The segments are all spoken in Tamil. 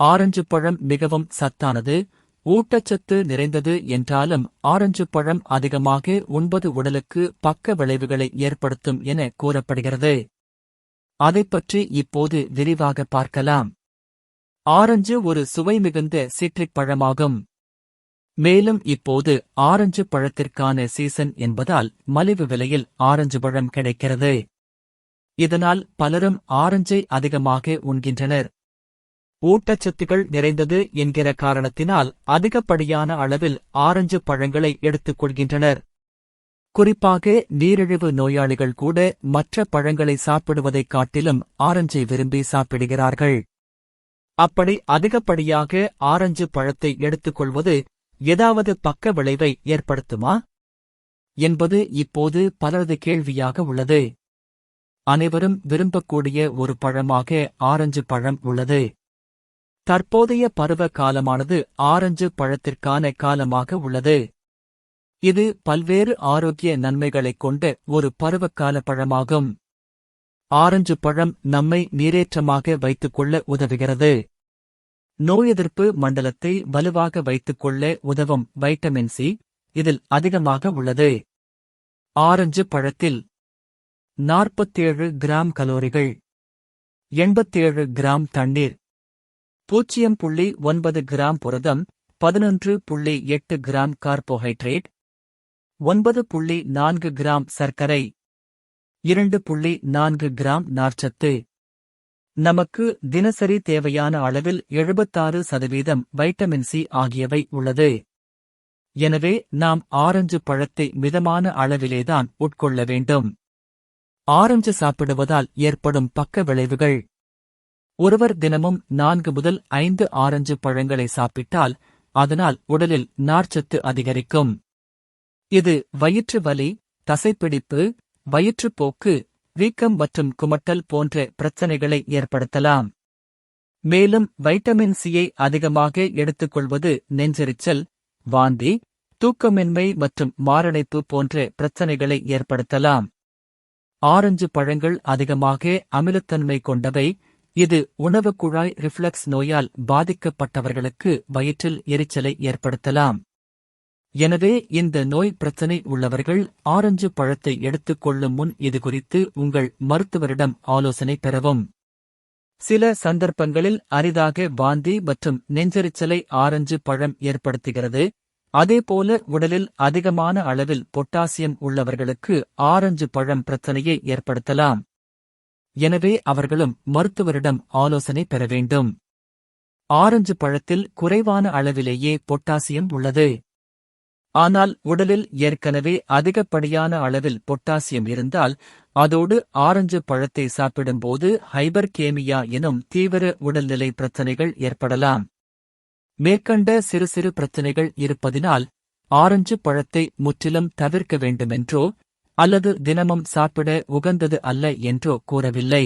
ஆரஞ்சு பழம் மிகவும் சத்தானது ஊட்டச்சத்து நிறைந்தது என்றாலும் ஆரஞ்சு பழம் அதிகமாக உண்பது உடலுக்கு பக்க விளைவுகளை ஏற்படுத்தும் என கூறப்படுகிறது. அதைப்பற்றி இப்போது விரிவாக பார்க்கலாம். ஆரஞ்சு ஒரு சுவை மிகுந்த சிட்ரிக் பழமாகும். மேலும் இப்போது ஆரஞ்சு பழத்திற்கான சீசன் என்பதால் மலிவு விலையில் ஆரஞ்சு பழம் கிடைக்கிறது. இதனால் பலரும் ஆரஞ்சை அதிகமாக உண்கின்றனர். ஊட்டச்சத்துகள் நிறைந்தது என்கிற காரணத்தினால் அதிகப்படியான அளவில் ஆரஞ்சு பழங்களை எடுத்துக் கொள்கின்றனர். குறிப்பாக நீரிழிவு நோயாளிகள் கூட மற்ற பழங்களை சாப்பிடுவதைக் காட்டிலும் ஆரஞ்சை விரும்பி சாப்பிடுகிறார்கள். அப்படி அதிகப்படியாக ஆரஞ்சு பழத்தை எடுத்துக்கொள்வது ஏதாவது பக்க விளைவை ஏற்படுத்துமா? என்பது இப்போது பலரது கேள்வியாக உள்ளது. அனைவரும் விரும்பக்கூடிய ஒரு பழமாக ஆரஞ்சு பழம் உள்ளது. தற்போதைய பருவ காலமானது ஆரஞ்சு பழத்திற்கான காலமாக உள்ளது. இது பல்வேறு ஆரோக்கிய நன்மைகளைக் கொண்ட ஒரு பருவகால பழமாகும் ஆரஞ்சு பழம் நம்மை நீரேற்றமாக வைத்துக்கொள்ள உதவுகிறது. நோய் எதிர்ப்பு மண்டலத்தை வலுவாக வைத்துக்கொள்ள உதவும் வைட்டமின் சி இதில் அதிகமாக உள்ளது. ஆரஞ்சு பழத்தில் நாற்பத்தேழு கிராம் கலோரிகள் எண்பத்தேழு கிராம் தண்ணீர் பூஜ்ஜியம் புள்ளி ஒன்பது கிராம் புரதம் பதினொன்று புள்ளி எட்டு கிராம் கார்போஹைட்ரேட் ஒன்பது புள்ளி நான்கு கிராம் சர்க்கரை இரண்டு புள்ளி நான்கு கிராம் நார்ச்சத்து. நமக்கு தினசரி தேவையான அளவில் எழுபத்தாறு சதவீதம் வைட்டமின் சி ஆகியவை உள்ளது. எனவே நாம் ஆரஞ்சு பழத்தை மிதமான அளவிலேதான் உட்கொள்ள வேண்டும். ஆரஞ்சு சாப்பிடுவதால் ஏற்படும் பக்க விளைவுகள் ஒருவர் தினமும் நான்கு முதல் ஐந்து ஆரஞ்சு பழங்களை சாப்பிட்டால் அதனால் உடலில் நார்ச்சத்து அதிகரிக்கும். இது வயிற்று வலி தசைப்பிடிப்பு வயிற்றுப்போக்கு வீக்கம் மற்றும் குமட்டல் போன்ற பிரச்சனைகளை ஏற்படுத்தலாம். மேலும் வைட்டமின் சியை அதிகமாக எடுத்துக்கொள்வது நெஞ்செரிச்சல் வாந்தி தூக்கமின்மை மற்றும் மாரடைப்பு போன்ற பிரச்சனைகளை ஏற்படுத்தலாம். ஆரஞ்சு பழங்கள் அதிகமாக அமிலத்தன்மை கொண்டவை இது உணவு குழாய் ரிஃப்ளக்ஸ் நோயால் பாதிக்கப்பட்டவர்களுக்கு வயிற்றில் எரிச்சலை ஏற்படுத்தலாம். எனவே இந்த நோய் பிரச்சனை உள்ளவர்கள் ஆரஞ்சு பழத்தை எடுத்துக் கொள்ளும் முன் இது குறித்து உங்கள் மருத்துவரிடம் ஆலோசனை பெறவும். சில சந்தர்ப்பங்களில் அரிதாக வாந்தி மற்றும் நெஞ்சரிச்சலை ஆரஞ்சு பழம் ஏற்படுத்துகிறது. அதேபோல உடலில் அதிகமான அளவில் பொட்டாசியம் உள்ளவர்களுக்கு ஆரஞ்சு பழம் பிரச்சனையை ஏற்படுத்தலாம். எனவே அவர்களும் மருத்துவரிடம் ஆலோசனை பெற வேண்டும். ஆரஞ்சு பழத்தில் குறைவான அளவிலேயே பொட்டாசியம் உள்ளது. ஆனால் உடலில் ஏற்கனவே அதிகப்படியான அளவில் பொட்டாசியம் இருந்தால் அதோடு ஆரஞ்சு பழத்தை சாப்பிடும்போது ஹைபர்கேமியா எனும் தீவிர உடல்நிலை பிரச்சனைகள் ஏற்படலாம். மேற்கண்ட சிறு சிறு பிரச்சனைகள் இருப்பதினால் ஆரஞ்சு பழத்தை முற்றிலும் தவிர்க்க வேண்டுமென்றோ அல்லது தினமும் சாப்பிட உகந்தது அல்ல என்றோ கூறவில்லை.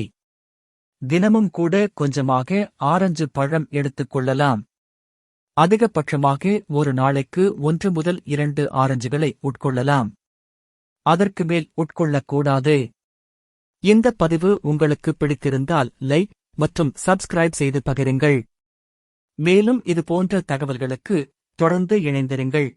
தினமும் கூட கொஞ்சமாக ஆரஞ்சு பழம் எடுத்துக் கொள்ளலாம். அதிகபட்சமாக ஒரு நாளைக்கு ஒன்று முதல் இரண்டு ஆரஞ்சுகளை உட்கொள்ளலாம். அதற்கு மேல் உட்கொள்ளக்கூடாது. இந்த பதிவு உங்களுக்கு பிடித்திருந்தால் லைக் மற்றும் சப்ஸ்கிரைப் செய்து பகிருங்கள். மேலும் இது போன்ற தகவல்களுக்கு தொடர்ந்து இணைந்திருங்கள்.